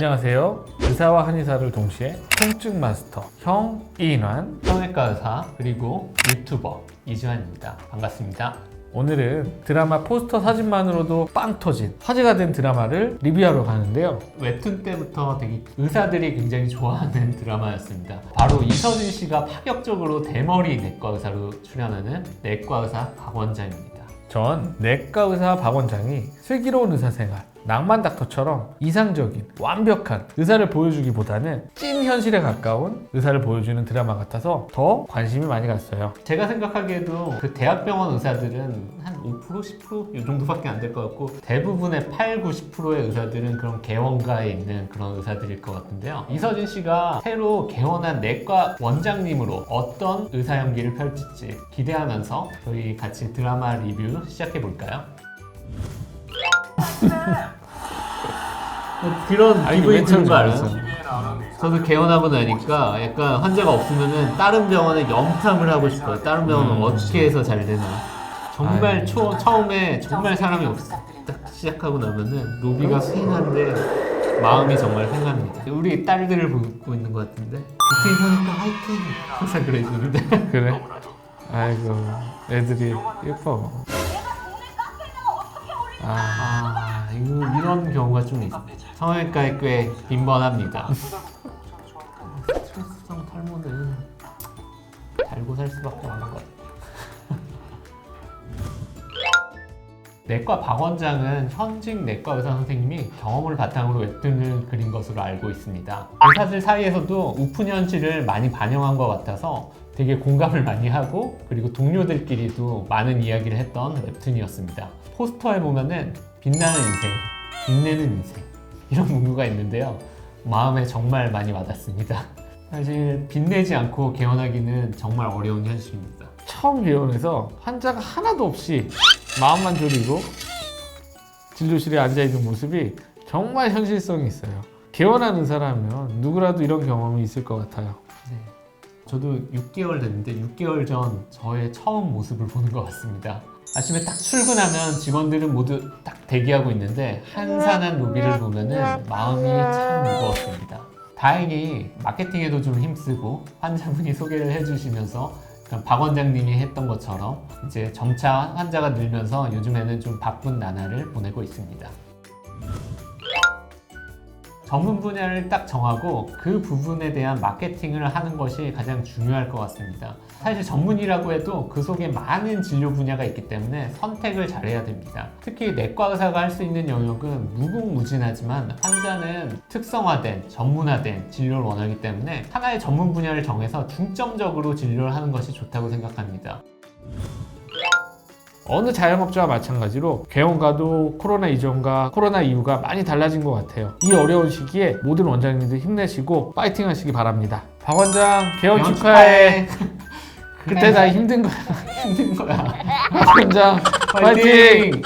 안녕하세요. 의사와 한의사를 동시에 통증 마스터 형 이인환. 성형외과 의사 그리고 유튜버 이주환입니다. 반갑습니다. 오늘은 드라마 포스터 사진만으로도 빵 터진 화제가 된 드라마를 리뷰하러 가는데요. 웹툰 때부터 되게 의사들이 굉장히 좋아하는 드라마였습니다. 바로 이서진 씨가 파격적으로 대머리 내과 의사로 출연하는 내과 의사 박 원장입니다. 전 내과 의사 박 원장이 슬기로운 의사 생활, 낭만 닥터처럼 이상적인 완벽한 의사를 보여주기보다는 찐 현실에 가까운 의사를 보여주는 드라마 같아서 더 관심이 많이 갔어요. 제가 생각하기에도 그 대학병원 의사들은 한 5% 10%이 정도밖에 안 될 것 같고 대부분의 8, 90%의 의사들은 그런 개원가에 있는 그런 의사들일 것 같은데요. 이서진 씨가 새로 개원한 내과 원장님으로 어떤 의사 연기를 펼칠지 기대하면서 저희 같이 드라마 리뷰 시작해 볼까요? 그런 아니, 기분이 왜 드는 거 알아요? 저도 개원하고 나니까 약간 환자가 없으면은 다른 병원에 염탐을 하고 싶어요. 다른 병원은 음. 어떻게 해서 잘 되나. 정말. 초, 처음에 정말 사람이 없어. 딱 시작하고 나면은 로비가 휑한데 마음이 정말 휑합니다. 우리 딸들을 보고 있는 것 같은데. 비트인 선생님 화이팅! 항상 그래 주는데. 그래? 아이고 애들이 예뻐. 이런 경우가 좀 있어. 성형외과에 꽤 빈번합니다. 스트레스성 탈모는 달고 살 수밖에 없는 것 같아요. 내과 박 원장은 현직 내과 의사 선생님이 경험을 바탕으로 웹툰을 그린 것으로 알고 있습니다. 의사들 사이에서도 우픈 현실을 많이 반영한 것 같아서 되게 공감을 많이 하고 그리고 동료들끼리도 많은 이야기를 했던 웹툰이었습니다. 포스터에 보면은 빛나는 인생, 빛내는 인생 이런 문구가 있는데요. 마음에 정말 많이 와닿습니다. 사실 빛내지 않고 개원하기는 정말 어려운 현실입니다. 처음 개원해서 환자가 하나도 없이 마음만 졸이고 진료실에 앉아 있는 모습이 정말 현실성이 있어요. 개원하는 사람은 누구라도 이런 경험이 있을 것 같아요. 네. 저도 6개월 됐는데 6개월 전 저의 처음 모습을 보는 것 같습니다. 아침에 딱 출근하면 직원들은 모두 딱 대기하고 있는데 한산한 로비를 보면은 마음이 참 무거웠습니다. 다행히 마케팅에도 좀 힘쓰고 환자분이 소개를 해주시면서 박 원장님이 했던 것처럼 이제 점차 환자가 늘면서 요즘에는 좀 바쁜 나날을 보내고 있습니다. 전문 분야를 딱 정하고 그 부분에 대한 마케팅을 하는 것이 가장 중요할 것 같습니다. 사실 전문이라고 해도 그 속에 많은 진료 분야가 있기 때문에 선택을 잘해야 됩니다. 특히 내과 의사가 할 수 있는 영역은 무궁무진하지만 환자는 특성화된, 전문화된 진료를 원하기 때문에 하나의 전문 분야를 정해서 중점적으로 진료를 하는 것이 좋다고 생각합니다. 어느 자영업자와 마찬가지로 개원가도 코로나 이전과 코로나 이후가 많이 달라진 것 같아요. 이 어려운 시기에 모든 원장님들 힘내시고 파이팅 하시기 바랍니다. 박 원장 개원 개원 축하해. 그때 다 힘든 거야. 힘든 거야. 박 원장! 파이팅!